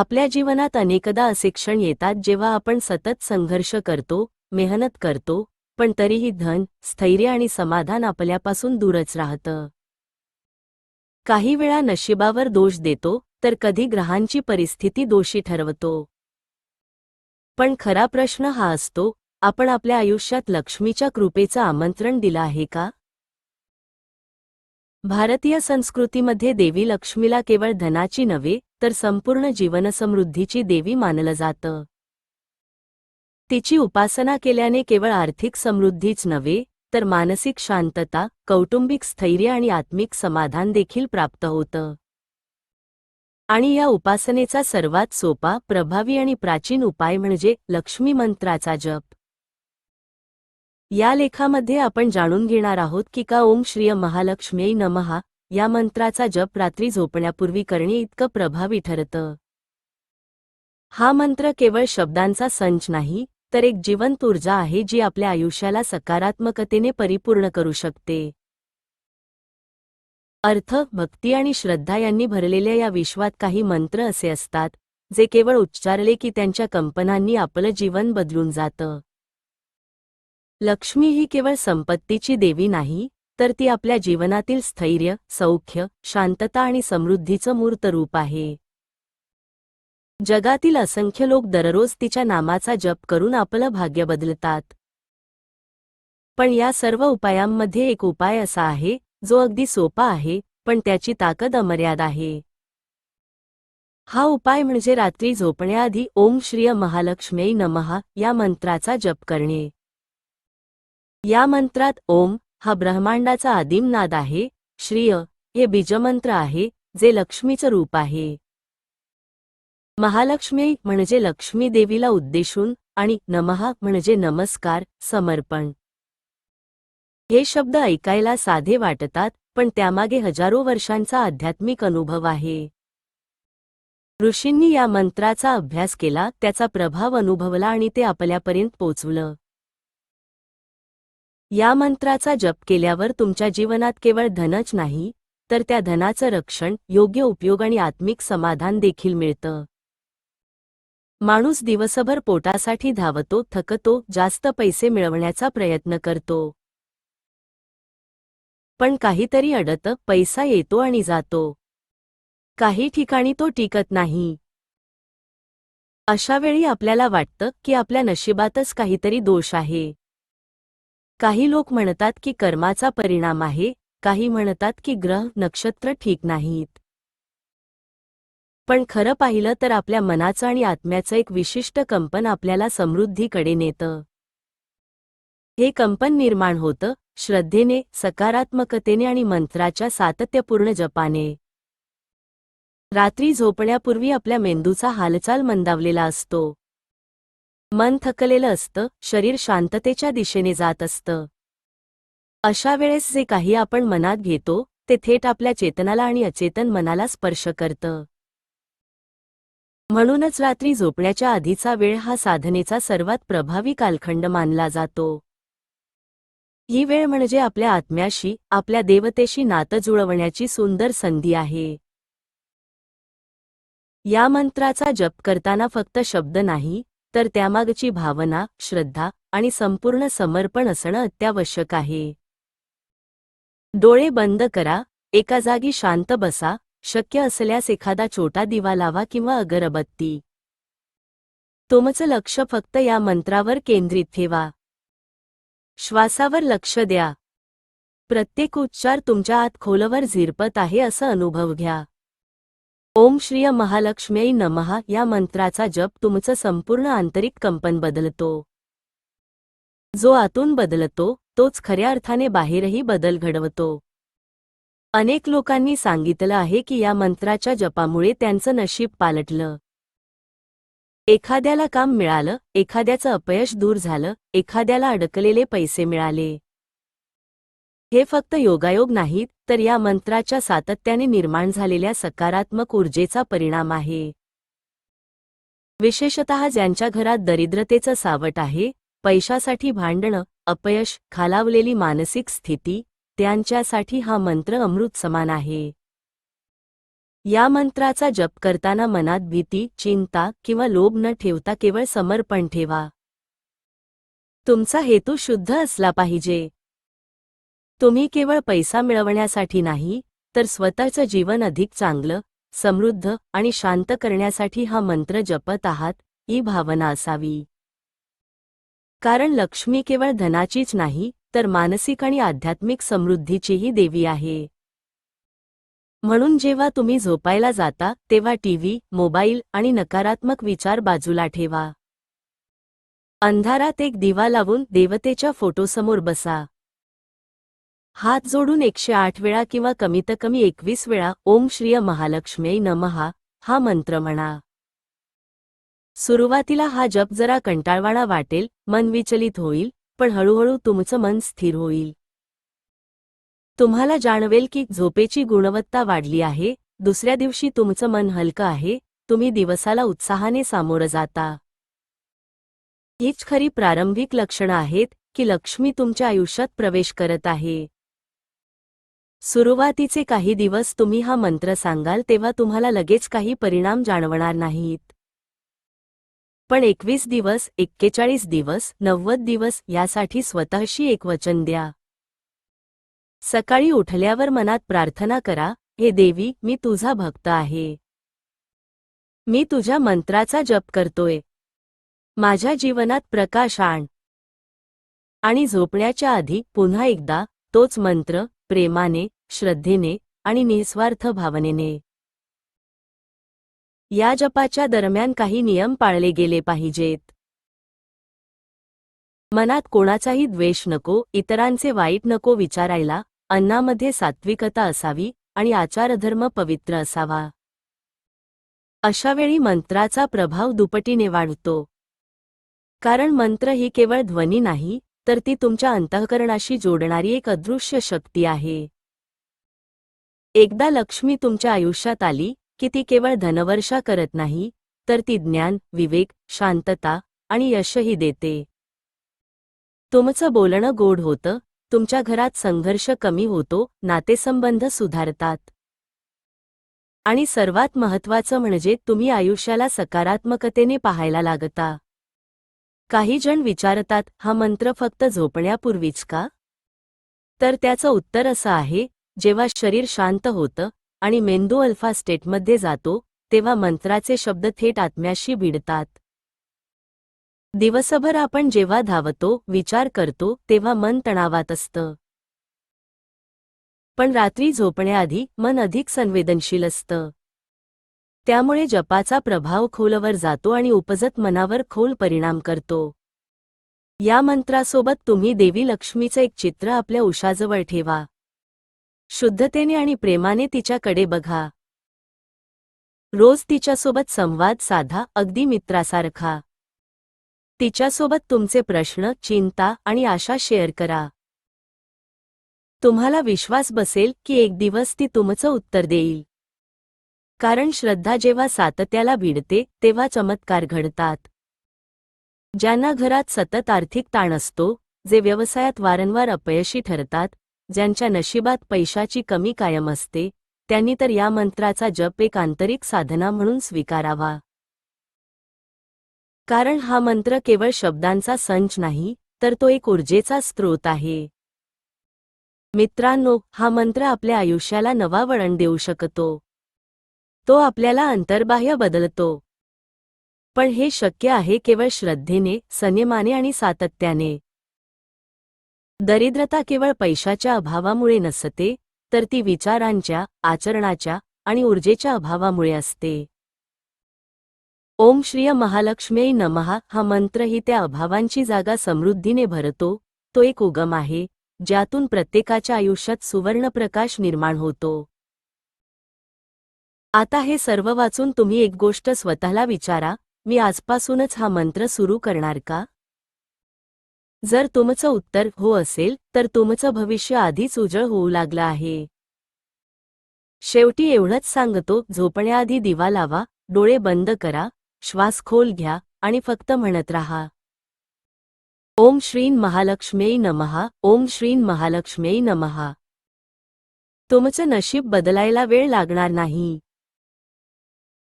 आपल्या जीवनात अनेकदा असे क्षण येतात जेव्हा आपण सतत संघर्ष करतो मेहनत करतो पण तरीही धन स्थैर्य आणि समाधान आपल्यापासून दूरच राहतं. काही वेळा नशिबावर दोष देतो तर कधी ग्रहांची परिस्थिती दोषी ठरवतो. पण खरा प्रश्न हा असतो आपण आपल्या आयुष्यात लक्ष्मीच्या कृपेचं आमंत्रण दिलं आहे का? भारतीय संस्कृतीमध्ये देवी लक्ष्मीला केवळ धनाची नव्हे तर संपूर्ण जीवनसमृद्धीची देवी मानलं जातं. तिची उपासना केल्याने केवळ आर्थिक समृद्धीच नव्हे तर मानसिक शांतता कौटुंबिक स्थैर्य आणि आत्मिक समाधान देखील प्राप्त होतं. आणि या उपासनेचा सर्वात सोपा प्रभावी आणि प्राचीन उपाय म्हणजे लक्ष्मी मंत्राचा जप. या लेखामध्ये आपण जाणून घेणार आहोत की का ओम श्रिय महालक्ष्मी नमहा या मंत्राचा जप रात्री झोपण्यापूर्वी करणे इतकं प्रभावी ठरतं. हा मंत्र केवळ शब्दांचा संच नाही तर एक जिवंत ऊर्जा आहे जी आपल्या आयुष्याला सकारात्मकतेने परिपूर्ण करू शकते. अर्थ भक्ती आणि श्रद्धा यांनी भरलेल्या या विश्वात काही मंत्र असे असतात जे केवळ उच्चारले की त्यांच्या कंपनांनी आपलं जीवन बदलून जातं. लक्ष्मी ही केवळ संपत्तीची देवी नाही तर ती आपल्या जीवनातील स्थैर्य सौख्य शांतता आणि समृद्धीचं मूर्त रूप आहे. जगातील असंख्य लोक दररोज तिच्या नामाचा जप करून आपलं भाग्य बदलतात. पण या सर्व उपायांमध्ये एक उपाय असा आहे जो अगदी सोपा आहे पण त्याची ताकद अमर्याद आहे. हा उपाय म्हणजे रात्री झोपण्याआधी ओम श्रिय महालक्ष्मी नमहा या मंत्राचा जप करणे. या मंत्रात ओम हा ब्रह्मांडाचा आदिम नाद आहे श्रेय हे बीजमंत्र आहे जे लक्ष्मीचं रूप आहे. महालक्ष्मी म्हणजे लक्ष्मी देवीला उद्देशून आणि नमहा म्हणजे नमस्कार समर्पण. हे शब्द ऐकायला साधे वाटतात पण त्यामागे हजारो वर्षांचा आध्यात्मिक अनुभव आहे. ऋषींनी या मंत्राचा अभ्यास केला त्याचा प्रभाव अनुभवला आणि ते आपल्यापर्यंत पोचवलं. या मंत्राचा जप केल्यावर तुमच्या जीवनात केवळ धनच नाही तर त्या धनाचं रक्षण योग्य उपयोग आणि आत्मिक समाधान देखील मिळतं. माणूस दिवसभर पोटासाठी धावतो थकतो जास्त पैसे मिळवण्याचा प्रयत्न करतो. पण काहीतरी अडत पैसा येतो आणि जातो. काही ठिकाणी तो टिकत नाही. अशावेळी आपल्याला वाटतं की आपल्या नशिबातच काहीतरी दोष आहे. काही लोक म्हणतात की कर्माचा परिणाम आहे काही म्हणतात की ग्रह नक्षत्र ठीक नाहीत. पण खरं पाहिलं तर आपल्या मनाचं आणि आत्म्याचं एक विशिष्ट कंपन आपल्याला समृद्धीकडे नेतं. हे कंपन निर्माण होतं श्रद्धेने सकारात्मकतेने आणि मंत्राच्या सातत्यपूर्ण जपाने. रात्री झोपण्यापूर्वी आपल्या मेंदूचा हालचाल मंदावलेला असतो. मन थकलेलं असतं शरीर शांततेच्या दिशेने जात असतं. अशा वेळेस जे काही आपण मनात घेतो ते थेट आपल्या चेतनाला आणि अचेतन मनाला स्पर्श करतं. म्हणूनच रात्री झोपण्याच्या आधीचा वेळ हा साधनेचा सर्वात प्रभावी कालखंड मानला जातो. ही वेळ म्हणजे आपल्या आत्म्याशी आपल्या देवतेशी नातं जुळवण्याची सुंदर संधी आहे. या मंत्राचा जप करताना फक्त शब्द नाही तर त्यामागची भावना श्रद्धा आणि संपूर्ण समर्पण असणं अत्यावश्यक आहे. डोळे बंद करा एका जागी शांत बसा शक्य असल्यास एखादा छोटा दिवा लावा किंवा अगरबत्ती. तुमचं लक्ष फक्त या मंत्रावर केंद्रित ठेवा. श्वासावर लक्ष द्या. प्रत्येक उच्चार तुमच्या आत खोलवर झिरपत आहे असं अनुभव घ्या. ओम श्रिय महालक्ष्म्यै नमहा या मंत्राचा जप तुमचं संपूर्ण आंतरिक कंपन बदलतो. जो आतून बदलतो तोच खऱ्या अर्थाने बाहेरही बदल घडवतो. अनेक लोकांनी सांगितलं आहे की या मंत्राच्या जपामुळे त्यांचं नशीब पालटलं. एखाद्याला काम मिळालं एखाद्याचं अपयश दूर झालं एखाद्याला अडकलेले पैसे मिळाले. हे फक्त योगायोग नाहीत तर या मंत्राच्या सातत्याने निर्माण झालेल्या सकारात्मक ऊर्जेचा परिणाम आहे. विशेषतः ज्यांच्या घरात दरिद्रतेचं सावट आहे पैशासाठी भांडणं अपयश खालावलेली मानसिक स्थिती त्यांच्यासाठी हा मंत्र अमृत समान आहे. या मंत्राचा जप करताना मनात भीती चिंता किंवा लोभ न ठेवता केवळ समर्पण ठेवा. तुमचा हेतू शुद्ध असला पाहिजे. तुम्ही केवळ पैसा मिळवण्यासाठी नाही तर स्वतःचं जीवन अधिक चांगलं समृद्ध आणि शांत करण्यासाठी हा मंत्र जपत आहात ही भावना असावी. कारण लक्ष्मी केवळ धनाचीच नाही तर मानसिक आणि आध्यात्मिक समृद्धीचीही देवी आहे. म्हणून जेव्हा तुम्ही झोपायला जाता तेव्हा टीव्ही मोबाईल आणि नकारात्मक विचार बाजूला ठेवा. अंधारात एक दिवा लावून देवतेच्या फोटोसमोर बसा. हात जोडून एकशे आठ वेळा किंवा कमीत कमी एकवीस वेळा ओम श्रिय महालक्ष्मी नमहा हा मंत्र म्हणा. सुरुवातीला हा जप जरा कंटाळवाणा वाटेल मन विचलित होईल पण हळूहळू तुमचं मन स्थिर होईल. तुम्हाला जाणवेल की झोपेची गुणवत्ता वाढली आहे दुसऱ्या दिवशी तुमचं मन हलकं आहे तुम्ही दिवसाला उत्साहाने सामोरं जाता. हीच खरी प्रारंभिक लक्षणं आहेत की लक्ष्मी तुमच्या आयुष्यात प्रवेश करत आहे. सुरुवातीचे काही दिवस तुम्ही हा मंत्र सांगाल तेव्हा तुम्हाला लगेच काही परिणाम जाणवणार नाहीत. पण एकवीस दिवस एक्केचाळीस दिवस नव्वद दिवस यासाठी स्वतःशी एक वचन द्या. सकाळी उठल्यावर मनात प्रार्थना करा हे देवी मी तुझा भक्त आहे. मी तुझ्या मंत्राचा जप करतोय. माझ्या जीवनात प्रकाश आण. आणि झोपण्याच्या आधी पुन्हा एकदा तोच मंत्र प्रेमाने श्रद्धेने आणि निस्वार्थ भावनेने. या जपाच्या दरम्यान काही नियम पाळले गेले पाहिजेत. मनात कोणाचाही द्वेष नको इतरांचे वाईट नको विचारायला अन्नामध्ये सात्विकता असावी आणि आचारधर्म पवित्र असावा. अशावेळी मंत्राचा प्रभाव दुपटीने वाढतो. कारण मंत्र ही केवळ ध्वनी नाही तर ती तुमच्या अंतःकरणाशी जोडणारी एक अदृश्य शक्ती आहे. एकदा लक्ष्मी तुमच्या आयुष्यात आली की ती केवळ धनवर्षा करत नाही तर ती ज्ञान विवेक शांतता आणि यशही देते. तुमचं बोलणं गोड होतं तुमच्या घरात संघर्ष कमी होतो नातेसंबंध सुधारतात. आणि सर्वात महत्वाचं म्हणजे तुम्ही आयुष्याला सकारात्मकतेने पाहायला लागता. काही जण विचारतात हा मंत्र फक्त झोपण्यापूर्वीच का? तर त्याचं उत्तर असं आहे जेव्हा शरीर शांत होतं आणि मेंदू अल्फा स्टेटमध्ये जातो तेव्हा मंत्राचे शब्द थेट आत्म्याशी भिडतात. दिवसभर आपण जेव्हा धावतो विचार करतो तेव्हा मन तणावात असतं. पण रात्री झोपण्याआधी मन अधिक संवेदनशील असतं. त्यामुळे जपाचा प्रभाव खोलवर जातो आणि उपजत मनावर खोल परिणाम करतो. या मंत्रासोबत तुम्ही देवी लक्ष्मीचं एक चित्र आपल्या उशाजवळ ठेवा. शुद्धतेने आणि प्रेमाने तिच्याकडे बघा. रोज तिच्यासोबत संवाद साधा अगदी मित्रासारखा. तिच्यासोबत तुमचे प्रश्न चिंता आणि आशा शेअर करा. तुम्हाला विश्वास बसेल की एक दिवस ती तुमचं उत्तर देईल. कारण श्रद्धा जेव्हा सातत्याला भिडते तेव्हा चमत्कार घडतात. ज्यांना घरात सतत आर्थिक ताण असतो जे व्यवसायात वारंवार अपयशी ठरतात ज्यांच्या नशिबात पैशाची कमी कायम असते त्यांनी तर या मंत्राचा जप एक आंतरिक साधना म्हणून स्वीकारावा. कारण हा मंत्र केवळ शब्दांचा संच नाही तर तो एक ऊर्जेचा स्रोत आहे. मित्रांनो हा मंत्र आपल्या आयुष्याला नवा वळण देऊ शकतो. तो आपल्याला अंतर्बाह्य बदलतो. पण हे शक्य आहे केवळ श्रद्धेने संयमाने आणि सातत्याने. दरिद्रता केवळ पैशाच्या अभावामुळे नसते तर ती विचारांच्या आचरणाच्या आणि ऊर्जेच्या अभावामुळे असते. ओम श्रिय महालक्ष्मी नमहा हा मंत्र ही त्या अभावांची जागा समृद्धीने भरतो तो एक उगम आहे ज्यातून प्रत्येकाच्या आयुष्यात सुवर्णप्रकाश निर्माण होतो. आता हे सर्व वाचून तुम्ही एक गोष्ट स्वतःला विचारा मी आजपासूनच हा मंत्र सुरू करणार का? जर तुमचं उत्तर हो असेल तर तुमचं भविष्य आधीच उजळ होऊ लागलं आहे. शेवटी एवढंच सांगतो झोपण्याआधी दिवा लावा डोळे बंद करा श्वास खोल घ्या आणि फक्त म्हणत राहा. ओम श्रीन महालक्ष्मी नमहा ओम श्रीन महालक्ष्मी नमहा तुमचं नशीब बदलायला वेळ लागणार नाही.